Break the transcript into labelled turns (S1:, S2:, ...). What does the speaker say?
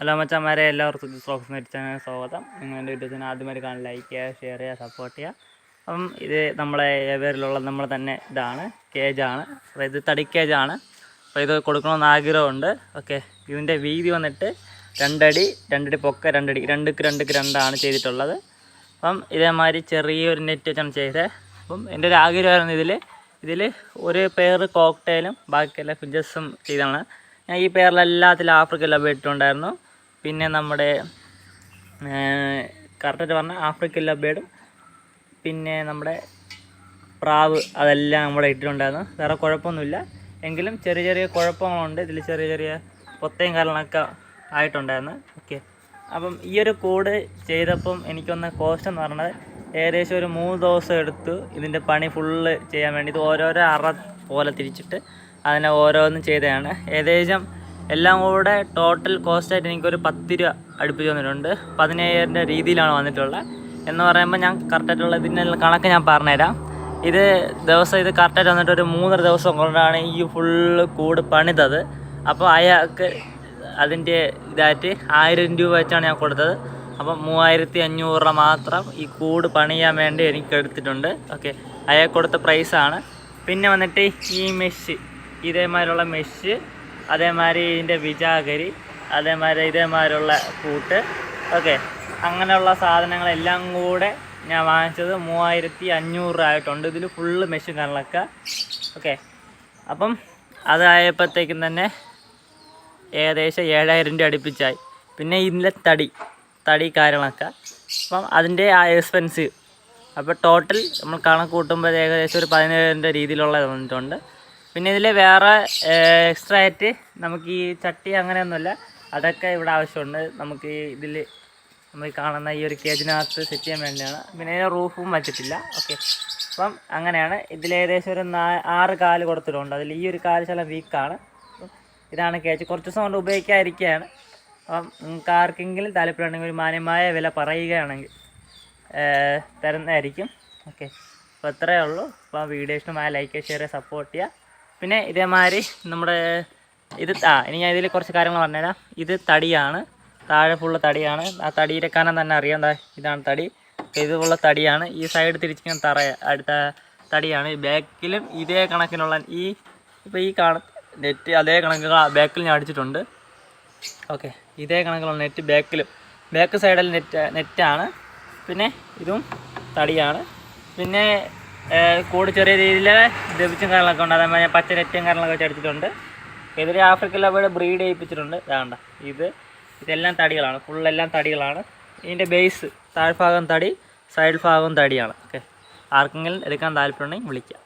S1: Hello മച്ചന്മാരെ എല്ലാവർക്കും സ്ലോക്സ് മരിച്ചാൽ സ്വാഗതം. നിങ്ങൾ എന്റെ വീഡിയോസിന് ആദ്യമായിട്ട് കാണാൻ ലൈക്ക് ചെയ്യുക ഷെയർ ചെയ്യുക സപ്പോർട്ട് ചെയ്യുക. അപ്പം ഇത് നമ്മളെ പേരിലുള്ള നമ്മൾ തന്നെ ഇതാണ് കേജാണ് ഇത് തടി കേജാണ് അപ്പോൾ ഇത് കൊടുക്കണമെന്ന് ആഗ്രഹമുണ്ട്. ഓക്കെ ഇതിന്റെ വീതി വന്നിട്ട് രണ്ടടി രണ്ടടി പൊക്ക രണ്ടടി രണ്ടുക്ക് രണ്ടുക്ക് രണ്ടാണ് ചെയ്തിട്ടുള്ളത്. അപ്പം ഇതേമാതിരി ചെറിയൊരു നെറ്റ് വെച്ചാണ് ചെയ്തത് അപ്പം എന്റെ ഒരു ആഗ്രഹമായിരുന്നു ഇതിൽ ഇതിൽ ഒരു പേര് കോക്ടെയിലും ബാക്കിയെല്ലാം ഫിഞ്ചസും ചെയ്താണ് ഞാൻ ഈ പേരിലെല്ലാത്തിലും ആഫ്രിക്കയിലും പോയിട്ടുണ്ടായിരുന്നു. പിന്നെ നമ്മുടെ കറക്റ്റായിട്ട് പറഞ്ഞാൽ ആഫ്രിക്കൻ ലബേഡും പിന്നെ നമ്മുടെ പ്രാവ് അതെല്ലാം നമ്മുടെ ഇട്ടിട്ടുണ്ടായിരുന്നു. വേറെ കുഴപ്പമൊന്നുമില്ല. എങ്കിലും ചെറിയ ചെറിയ കുഴപ്പങ്ങളുണ്ട്. ഇതിൽ ചെറിയ ചെറിയ പൊത്തയും കാര്യങ്ങളൊക്കെ ആയിട്ടുണ്ടായിരുന്നു. ഓക്കെ അപ്പം ഈ ഒരു കോഡ് ചെയ്തപ്പം എനിക്കൊന്ന് കോസ്റ്റ് എന്ന് പറഞ്ഞത് ഏകദേശം ഒരു മൂന്ന് ദിവസം എടുത്തു. ഇതിന്റെ പണി ഫുള്ള് ചെയ്യാൻ വേണ്ടി. ഇത് ഓരോരോ അറ പോലെ തിരിച്ചിട്ട് അതിനെ ഓരോന്നും ചെയ്തതാണ്. ഏകദേശം എല്ലാം കൂടെ ടോട്ടൽ കോസ്റ്റായിട്ട് എനിക്കൊരു പത്ത് രൂപ അടുപ്പിച്ച് വന്നിട്ടുണ്ട് പതിനയ്യായിരം രീതിയിലാണ് വന്നിട്ടുള്ളത്. എന്ന് പറയുമ്പോൾ ഞാൻ കറക്റ്റായിട്ടുള്ള ഇതിന്റെ കണക്ക് ഞാൻ പറഞ്ഞുതരാം. ഇത് ദിവസം ഇത് കറക്റ്റായിട്ട് വന്നിട്ട് ഒരു മൂന്നര ദിവസം കൊണ്ടാണ് ഈ ഫുള്ള് കൂട് പണിതത്. അപ്പോൾ അയാൾക്ക് അതിന്റെ ഇതായിട്ട് ആയിരം രൂപ വെച്ചാണ് ഞാൻ കൊടുത്തത്. അപ്പം മൂവായിരത്തി അഞ്ഞൂറ് രൂപ മാത്രം ഈ കൂട് പണിയാൻ വേണ്ടി എനിക്ക് എടുത്തിട്ടുണ്ട്. ഓക്കെ അയാൾ കൊടുത്ത പ്രൈസാണ് പിന്നെ വന്നിട്ട് ഈ മെഷ് ഇതേമാതിരിയുള്ള മെഷ് അതേമാതിരി ഇതിന്റെ വിജാഗരി അതേമാതിരി ഇതേമാതിരിയുള്ള കൂട്ട്. ഓക്കെ. അങ്ങനെയുള്ള സാധനങ്ങളെല്ലാം കൂടെ ഞാൻ വാങ്ങിച്ചത് മൂവായിരത്തി അഞ്ഞൂറ് രൂപ ആയിട്ടുണ്ട്. ഇതിൽ ഫുള്ള് മെഷീൻ കണക്ക. ഓക്കെ. അപ്പം അതായപ്പോഴത്തേക്കും തന്നെ ഏകദേശം ഏഴായിരം രൂപ അടുപ്പിച്ചായി. പിന്നെ ഇതിന്റെ തടി തടി കാര്യങ്ങളൊക്കെ. അപ്പം അതിന്റെ ആ എക്സ്പെൻസ് അപ്പോൾ ടോട്ടൽ നമ്മൾ കണക്ക് കൂട്ടുമ്പോൾ ഏകദേശം ഒരു പതിനേഴായിരം രൂപ രീതിയിലുള്ള വന്നിട്ടുണ്ട്. പിന്നെ ഇതിൽ വേറെ എക്സ്ട്രാ ആയിട്ട് നമുക്ക് ഈ ചട്ടി അങ്ങനെയൊന്നുമില്ല. അതൊക്കെ ഇവിടെ ആവശ്യമുണ്ട്. നമുക്ക് ഇതിൽ നമ്മൾ കാണുന്ന ഈ ഒരു കേജിനകത്ത് സെറ്റ് ചെയ്യാൻ വേണ്ടിയാണ്. പിന്നെ ഇതിന് റൂഫും വച്ചിട്ടില്ല. ഓക്കെ അപ്പം അങ്ങനെയാണ്. ഇതിൽ ഏകദേശം ഒരു നാ ആറ് കാൽ കൊടുത്തിട്ടുണ്ട്. അതിൽ ഈ ഒരു കാൽ ചില വീക്കാണ് ഇതാണ് കേജ് കുറച്ച് ദിവസം കൊണ്ട് ഉപയോഗിക്കാതിരിക്കുകയാണ്. അപ്പം നിങ്ങൾക്ക് ആർക്കെങ്കിലും താല്പര്യമുണ്ടെങ്കിൽ ഒരു മാന്യമായ വില പറയുകയാണെങ്കിൽ തരുന്നതായിരിക്കും. ഓക്കെ അപ്പോൾ അത്രയേ ഉള്ളൂ. അപ്പോൾ വീഡിയോ ഇഷ്ടമായ ലൈക്ക് ഷെയർ സപ്പോർട്ട് ചെയ്യുക. പിന്നെ ഇതേമാതിരി നമ്മുടെ ഇത് ആ ഇനി ഞാൻ ഇതിൽ കുറച്ച് കാര്യങ്ങൾ പറഞ്ഞുതരാം. ഇത് തടിയാണ്. താഴെ ഫുള്ള് തടിയാണ്. ആ തടിയുടെ കനം തന്നെ അറിയാം. ഇതാണ് തടി. ഇതുള്ള തടിയാണ്. ഈ സൈഡ് തിരിച്ചിരിക്കുന്ന തറ അടുത്ത തടിയാണ്. ബാക്കിലും ഇതേ കണക്കിനുള്ള ഈ ഇപ്പോൾ ഈ കാണ നെറ്റ് അതേ കണക്കുകൾ ബാക്കിൽ ഞാൻ അടിച്ചിട്ടുണ്ട്. ഓക്കെ ഇതേ കണക്കിലുള്ള നെറ്റ് ബാക്കിലും ബാക്ക് സൈഡിൽ നെറ്റ് നെറ്റാണ് പിന്നെ ഇതും തടിയാണ്. പിന്നെ കൂട് ചെറിയ രീതിയിൽ ദപിച്ചും കാര്യങ്ങളൊക്കെ ഉണ്ട്. അതേമാതിരി ഞാൻ പച്ച കാര്യങ്ങളൊക്കെ വെച്ച് അടിച്ചിട്ടുണ്ട്. എതിരെ ആഫ്രിക്കൻ ലബയുടെ ബ്രീഡ് ചെയ്യിപ്പിച്ചിട്ടുണ്ട് ഇതാണ്ട ഇത് ഇതെല്ലാം തടികളാണ്. ഫുള്ളെല്ലാം തടികളാണ്. ഇതിന്റെ ബേസ് താഴ്ഭാഗം തടി സൈഡ് ഭാഗം തടിയാണ്. ഓക്കെ ആർക്കെങ്കിലും എടുക്കാൻ താല്പര്യമുണ്ടെങ്കിൽ വിളിക്കാം.